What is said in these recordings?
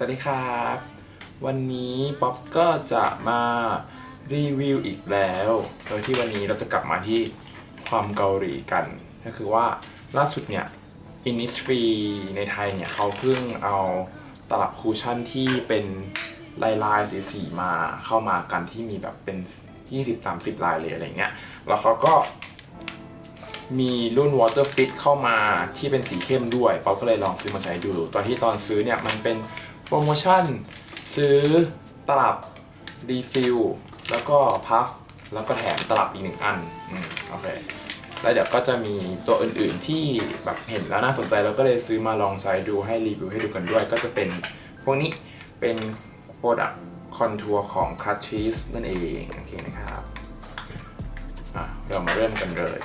สวัสดีครับ วันนี้ป๊อปก็จะมารีวิวอีกแล้ว โดยที่วันนี้เราจะกลับมาที่ความเกาหลีกัน ก็คือว่าล่าสุดเนี่ย Innisfree ในไทยเนี่ยเขาเพิ่งเอาตลับคูชั่นที่เป็นลายลายๆสีมาเข้ามากันที่มีแบบเป็น 20-30 ลายเลยอะไรเงี้ย แล้วเขาก็มีรุ่น Water Fit เข้ามาที่เป็นสีเข้มด้วย ป๊อปก็เลยลองซื้อมาใช้ดู ตอนที่ตอนซื้อเนี่ยมันเป็น โปรโมชั่น ซื้อตลับรีฟิลแล้วก็พัฟแล้วก็แถมตลับอีกหนึ่งอันอืมโอเคแล้วเดี๋ยวก็จะมีตัวอื่นๆที่แบบเห็นแล้วน่าสนใจเราก็เลยซื้อมาลองใช้ดูให้รีวิวให้ดูกันด้วย ก็จะเป็นพวกนี้เป็นโปรดักคอนทัวร์ของ c u t c h e e s นั่นเองโอเคนะครับอะเรามาเริ่มกันเลย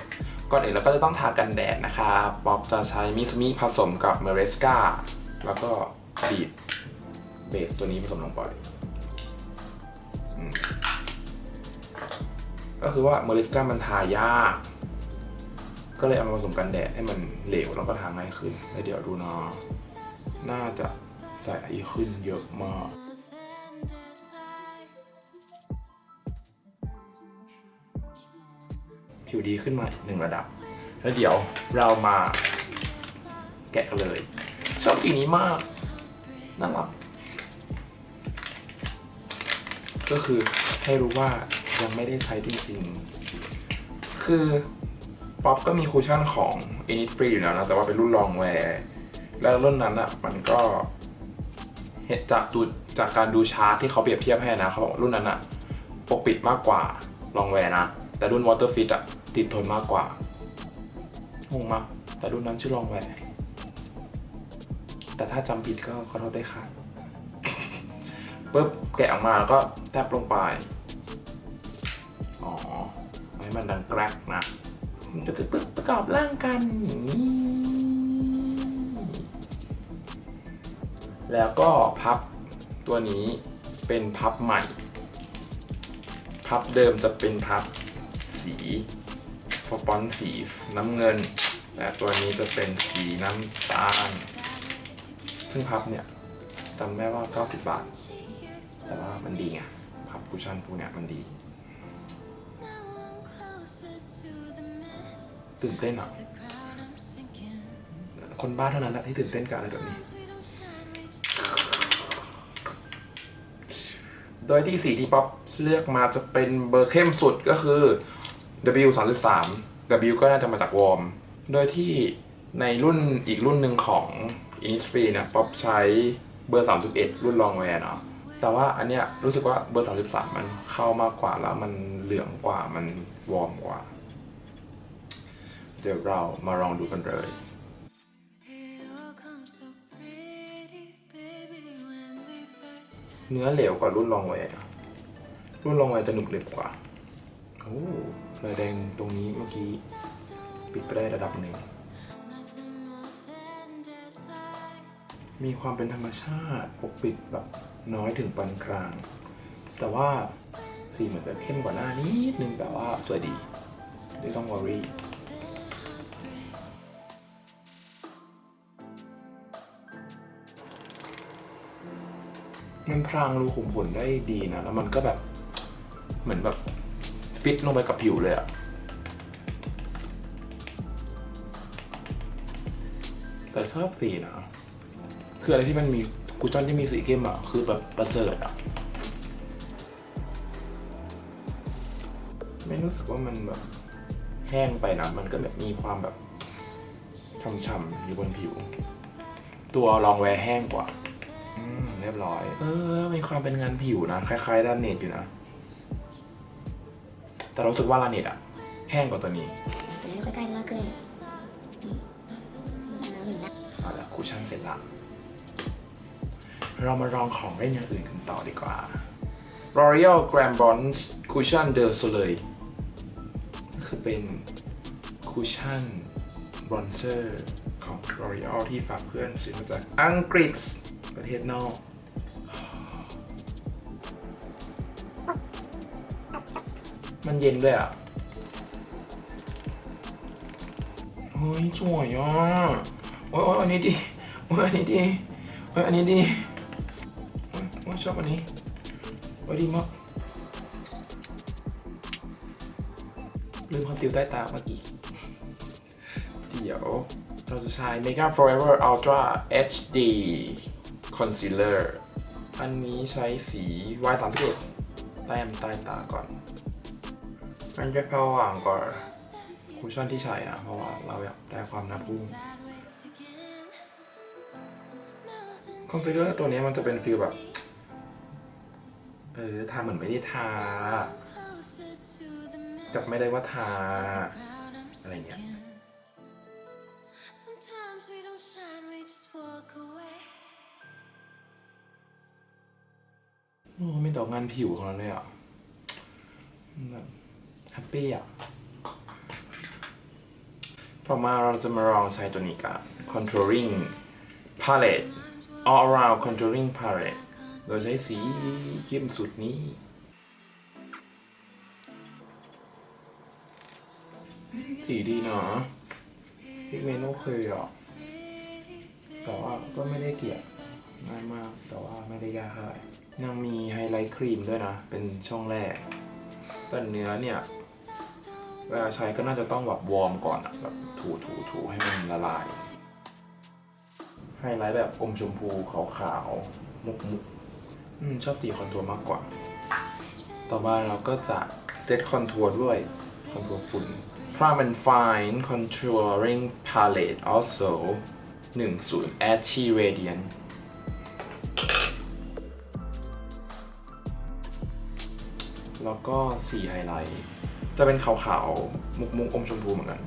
ก่อนอื่นเราก็จะต้องทากันแดดนะครับบ๊อบจะใช้มิสมิผสมกับเมเรสกาแล้วก็บีบ เบสตัวนี้ผสมลงไปก็คือว่าเมเรสก้ามันทายาก ก็เลยเอามาผสมกันแดดให้มันเหลวแล้วก็ทาง่ายขึ้นแล้วเดี๋ยวดูนาะน่าจะใส่ขึ้นเยอะมากผิวดีขึ้นมาอีกหนึ่งระดับ แล้วเดี๋ยวเรามาแกะกันเลย ชอบสีนี้มาก น่ารัก ก็คือให้รู้ว่ายังไม่ได้ใช้จริงๆ คือป๊อปก็มีคูชั่นของ Innisfree อยู่แล้วนะ แต่ว่าเป็นรุ่นลองแวร์แล้วรุ่นนั้นอะมันก็เห็นจากดูจากการดูชาร์ตที่เขาเปรียบเทียบให้นะเขาบอกรุ่นนั้นอะปกปิดมากกว่าลองแวร์นะ แต่รุ่น Water Fit อะติดทนมากกว่างงมาแต่รุ่นนั้นชื่อลองแวร์แต่ถ้าจำผิดก็ขอโทษได้วยค่ะ ปุ๊บแกะออกมาแล้วก็แทบลงไป อ๋อให้มันดังแกรกนะมันก็จะประกอบร่างกันอย่างนี้ แล้วก็พับตัวนี้เป็นพับใหม่ พับเดิมจะเป็นพับสีฟอปอนสีน้ำเงินแต่ตัวนี้จะเป็นสีน้ำตาล ซึ่งพับเนี่ยจำได้ว่า 90 บาท แต่ว่ามันดีไงพับคุชชั่นพวกเนี้ยมันดี ตื่นเต้นอะคนบ้าเท่านั้นแหละที่ตื่นเต้นกับอะไรแบบนี้ โดยที่สีที่ป๊อปเลือกมาจะเป็นเบอร์เข้มสุดก็คือ W 3 3 W ก็น่าจะมาจากวอร์ม โดยที่ในรุ่นอีกรุ่นหนึ่งของ Innisfree นี่ยป๊อปใช้เบอร์ 31 รุ่นลองแวร์เนาะ แต่ว่าอันเนี้ยรู้สึกว่าเบอร์33มันเข้ามากกว่าแล้วมันเหลืองกว่ามันวอร์มกว่า เดี๋ยวเรามาลองดูกันเลย เนื้อเหลวกว่ารุ่นลองแวร์รุ่นลองแวร์จะหนุบเหลวกว่าโอ้รายแดงตรงนี้เมื่อกี้ปิดไปได้ระดับหนึ่งมีความเป็นธรรมชาติปกปิดแบบ น้อยถึงปานกลาง แต่ว่าสีเหมือนจะเข้มกว่าหน้านิดนึงแต่ว่าสวยดีไม่ต้องวอรี่มันพรางรูขุมขนได้ดีนะ แล้วมันก็แบบ เหมือนแบบ ฟิตลงไปกับผิวเลยอะแต่ชอบสีนะ คืออะไรที่มันมี คุชชั่นที่มีสีเข้มอะคือแบบประเสริฐอะไม่รู้สึกว่ามันแบบ แห้งไปนะ มันก็แบบมีความแบบช่ำๆอยู่บนผิว ตัวรองแวร์แห้งกว่า อืม เรียบร้อย เออ มีความเป็นงานผิวนะ คล้ายๆด้านเนตอยู่นะ แต่รู้สึกว่าลาเนตอะแห้งกว่าตัวนี้ เรามาลองของเล่นอย่างอื่นกันต่อดีกว่า L'Oreal Grand Bronze Cushion de Soleil ก็คือเป็นคูชั่นบรอนเซอร์ของ L'Oreal ที่ฝากเพื่อนซื้อมาจากอังกฤษประเทศนอกมันเย็นด้วยอะ เฮ้ยสวยอะ โอ้ยโอ้ยอันนี้ดี โอ้ยอันนี้ดี โอ้ยอันนี้ดี โอ้ยชอบอันนี้โอ้ดีมากลืมคอนซีลใต้ตาเมื่อกี้ เดี๋ยวเราจะใช้ Mega Forever Ultra HD Concealer อันนี้ใช้สี Y 3 1 แต้มใต้ตาก่อน มันจะพอหว่างกว่าคุชชั่นที่ใช้นะเพราะว่าเราอยากได้ความหนาพุ่งคอนซีลเลอร์ตัวนี้มันจะเป็นฟีลแบบ เออทาเหมือนไม่ได้ทากับไม่ได้ว่าทา อะไรเงี้ย Sometimes we don't shine, we just walk away. โอ้ไม่ต่องานผิวของเราเลยอะแบบแฮปปี้อะต่อมาเราจะมาลองใช้ตัวนี้กัน contouring palette all around contouring palette โดยใช้สีเข้มสุดนี้ สีดีเนาะพิกเมนต์โอเคอะแต่ว่าก็ไม่ได้เกลียดง่ายมาก แต่ว่าไม่ได้ยากเท่าไหร่ยังมีไฮไลท์ครีมด้วยนะ เป็นช่องแรก แต่เนื้อเนี่ย เวลาใช้ก็น่าจะต้องแบบวอร์มก่อนอะแบบถูถูถูให้มันละลาย ไฮไลท์แบบอมชมพูขาวๆมุกมุก อืมชอบสีคอนทัวร์มากกว่า ต่อมาเราก็จะเซตคอนทัวร์ด้วย คอนทัวร์ฝุ่น Prime and Fine Contouring Palette also 10 Anti Radiant แล้วก็สีไฮไลท์ จะเป็นขาวๆ มุกมุกๆอมชมพูเหมือนกัน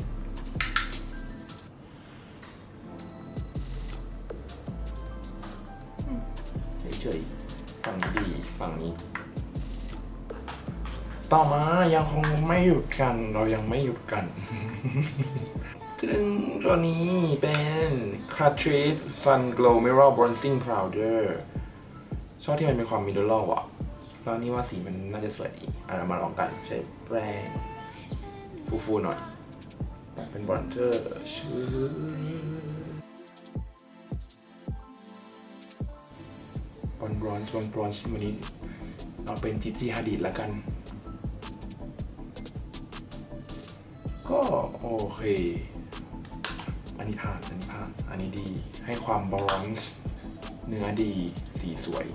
ต่อมายังคงไม่หยุดกัน เรายังไม่หยุดกัน ซึ่งตัวนี้เป็น Catrice Sun Glow Mirror Bronzing Powder ชอบที่มันมีความมิดเดิลอะ แล้วนี่ว่าสีมันน่าจะสวยดีอะเรามาลองกันใช้แปรงฟูๆหน่อย เป็นบรอนเซอร์ชื่ออนบรอนซ์ออนบรอนซ์วันนี้เอาเป็นจิจิฮาดิดละกัน ก็โอเค อันนี้ผ่าน อันนี้ผ่าน อันนี้ดี ให้ความบาลานซ์เนื้อดี สีสวย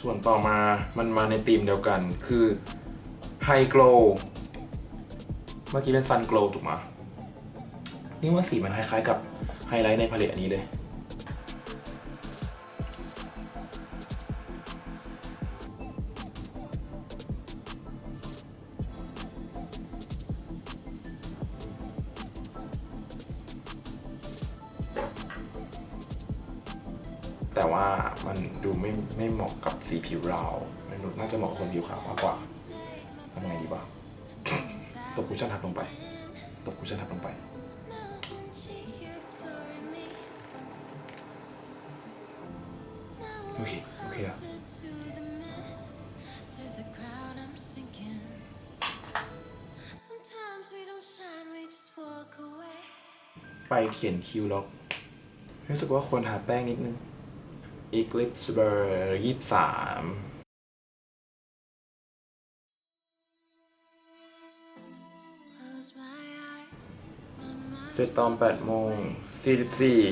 ส่วนต่อมามันมาในธีมเดียวกัน คือ High Glow เมื่อกี้เป็น Sun Glow ถูกไหมนี่ว่าสีมันคล้ายๆกับไฮไลท์ในพาเลตอันนี้เลย แต่ว่ามันดูไม่ไม่เหมาะกับสีผิวเรามันดูน่าจะเหมาะคนผิวขาวมากกว่าทำไงดีวะตบคุชชั่นทับลงไปตบคุชชั่นทับลงไปโอเคโอเคแล้ว To the crowd, I'm sinking. Sometimes we don't shine, we just walk away. ไปเขียนคิวแล้วรู้สึกว่าควรทาแป้งนิดนึง Eclipse Bar ยี่สามเสร็จตอน8โมง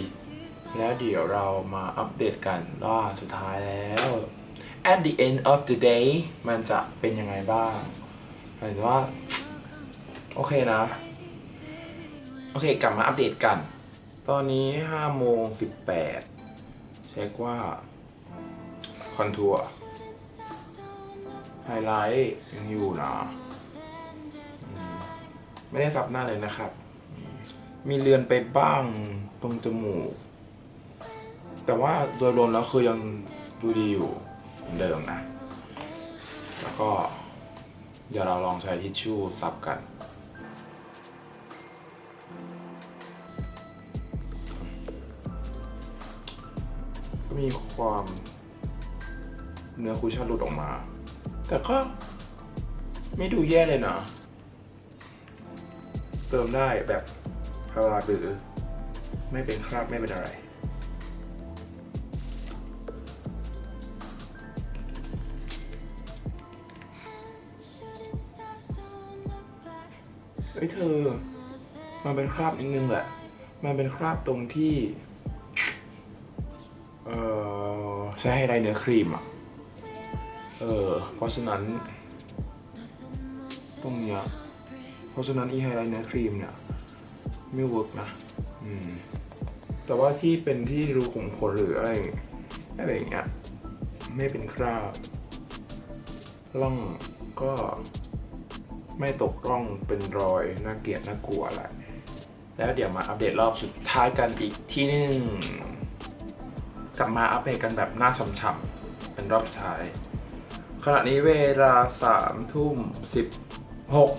44แล้วเดี๋ยวเรามาอัปเดตกันว่าสุดท้ายแล้ว at the end of the day มันจะเป็นยังไงบ้างหมายถึงว่า โอเคนะ โอเคกลับมาอัปเดตกัน ตอนนี้5โมง18เช็คว่าคอนทัวร์ไฮไลท์ยังอยู่นะไม่ได้ซับหน้าเลยนะครับ มีเลือนไปบ้างตรงจมูก แต่ว่าโดยรวมแล้วคือยังดูดีอยู่เหมือนเดิมนะ แล้วก็ เดี๋ยวเราลองใช้ทิชชู่ซับกัน มีความเนื้อคุชชั่นหลุดออกมา แต่ก็ไม่ดูแย่เลยนะ เติมได้แบบพาราหรือไม่เป็นคราบไม่เป็นอะไร เฮ้ยเธอ มันเป็นคราบนิดนึงแหละ มันเป็นคราบตรงที่ ช้ไฮไลท์เนื้อครีมอะ เออ เพราะฉะนั้น ตรงเนี้ย เพราะฉะนั้นอีไฮไลท์เนื้อครีมเนี่ย ไม่เวิร์กนะ อืม แต่ว่าที่เป็นที่รูขุมขนหรืออะไรอะไรอย่างเงี้ย ไม่เป็นคราบร่องก็ไม่ตกร่องเป็นรอยน่าเกลียดน่ากลัวอะไร แล้วเดี๋ยวมาอัปเดตรอบสุดท้ายกันอีกที่หนึง กลับมาอัปเดตกันแบบหน้าช่ำๆเป็นรอบสุดท้าย ขณะนี้เวลาสามทุ่มสิบหก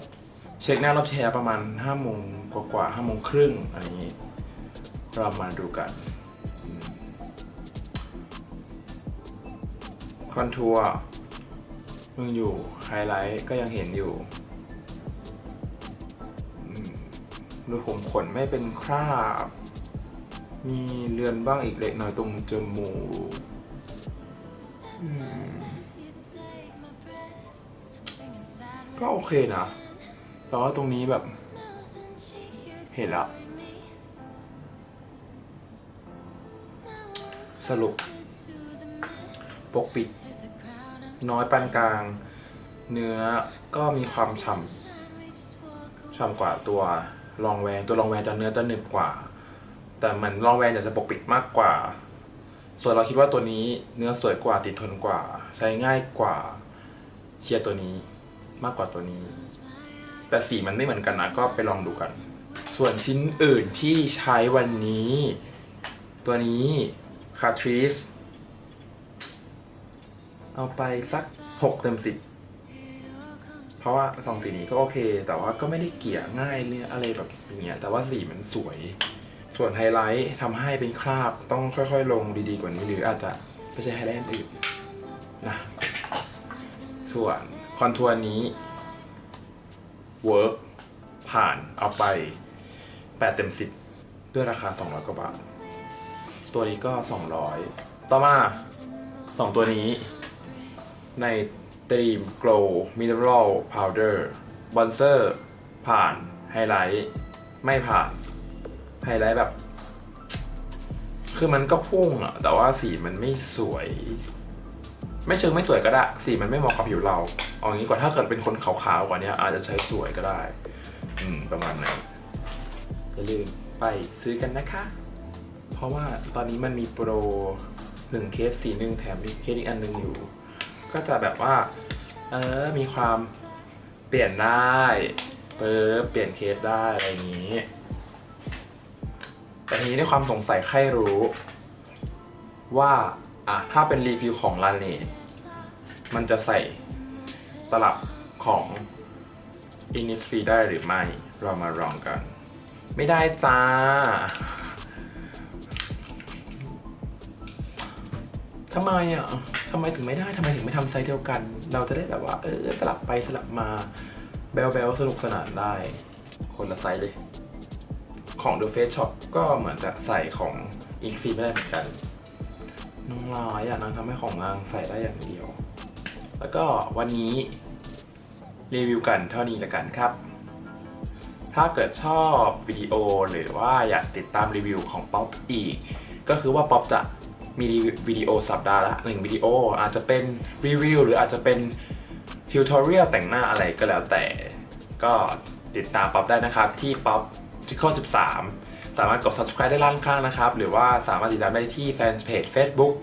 เช็คหน้ารอบแชร์ประมาณห้าโมงกว่าๆห้าโมงครึ่งอะไรอย่างนี้ เรามาดูกันคอนทัวร์มึงอยู่ไฮไลท์ก็ยังเห็นอยู่อืมรูขุมขนไม่เป็นคราบ มีเลือนบ้างอีกเล็กน้อยตรงจมูกอืมก็โอเคนะ แต่ว่าตรงนี้แบบ เห็นแล้วสรุป ปกปิด น้อยปานกลาง เนื้อก็มีความฉ่ำฉ่ำกว่าตัวลองแวงตัวลองแวงจะเนื้อจะหนึบกว่า แต่เหมือนลองแวงอยากจะปกปิดมากกว่า ส่วนเราคิดว่าตัวนี้เนื้อสวยกว่าติดทนกว่า ใช้ง่ายกว่าเชียร์ตัวนี้มากกว่าตัวนี้ แต่สีมันไม่เหมือนกันนะก็ไปลองดูกัน ส่วนชิ้นอื่นที่ใช้วันนี้ ตัวนี้คาทริสเอาไปสัก6เต็ม10เพราะว่าสองสีนี้ก็โอเค แต่ว่าก็ไม่ได้เกลี่ยง่ายเนี่ยอะไรแบบอย่างเงี้ยแต่ว่าสีมันสวย ส่วนไฮไลท์ทำให้เป็นคราบต้องค่อยๆ ลงดีๆกว่านี้ หรืออาจจะไม่ใช่ไฮไลท์อื่นนะส่วนคอนทัวร์นี้เวิร์กผ่านเอาไป 8 เต็ม 10 ด้วยราคา 200 กว่าบาท ตัวนี้ก็ 200 ต่อมา 2 ตัวนี้ ในตรีม Glow Mineral Powder Bronzer ผ่านไฮไลท์ไม่ผ่าน ไฮไลท์แบบ คือมันก็พุ่งอะแต่ว่าสีมันไม่สวย ไม่เชิงไม่สวยก็ได้ สีมันไม่เหมาะกับผิวเรา เอางี้กว่าถ้าเกิดเป็นคนขาวๆกว่านี้อาจจะใช้สวยก็ได้ อืม ประมาณนั้นอย่าลืมไปซื้อกันนะคะ เพราะว่าตอนนี้มันมีโปรหนึ่งเคสสีหนึ่งแถมอีเคสอีกอันหนึ่งอยู่ ก็จะแบบว่า เออ มีความเปลี่ยนได้เปิบเปลี่ยนเคสได้อะไรอย่างนี้ แต่ทีนี้ด้วยความสงสัยใครรู้ ว่าอะถ้าเป็นรีวิวของลาเนมันจะใส่ตลับของ Innisfree ได้หรือไม่ เรามาลองกัน ไม่ได้จ้าทำไมอะทำไมถึงไม่ได้ทำไมถึงไม่ทำไซส์เดียวกัน เราจะได้แบบว่า เออ สลับไปสลับมา แบลแบลสนุกสนานได้ คนละไซส์เลย ของ The Face Shop ก็เหมือนจะใส่ของ i n f i ไม่ได้เหมือนกันนางร้ายอะนางทำให้ของนางใส่ได้อย่างเดียว แล้วก็วันนี้รีวิวกันเท่านี้ละกันครับ ถ้าเกิดชอบวิดีโอหรือว่าอยากติดตามรีวิวของป๊อปอีก ก็คือว่าป๊อปจะมีวิดีโอสัปดาห์ละหนึ่งวิดีโออาจจะเป็นรีวิวหรืออาจจะเป็นทิวทอเรียลแต่งหน้าอะไรก็แล้วแต่ ก็ติดตามป๊อปได้นะครับที่ป๊อป จิค13 สามารถกด subscribe ได้ล้านครั้งนะครับ หรือว่าสามารถติดตามได้ที่แฟนเพจ Facebook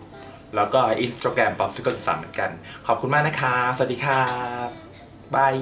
แล้วก็ Instagram ป๊อปซิค13เหมือนกัน ขอบคุณมากนะครับ สวัสดีครับบาย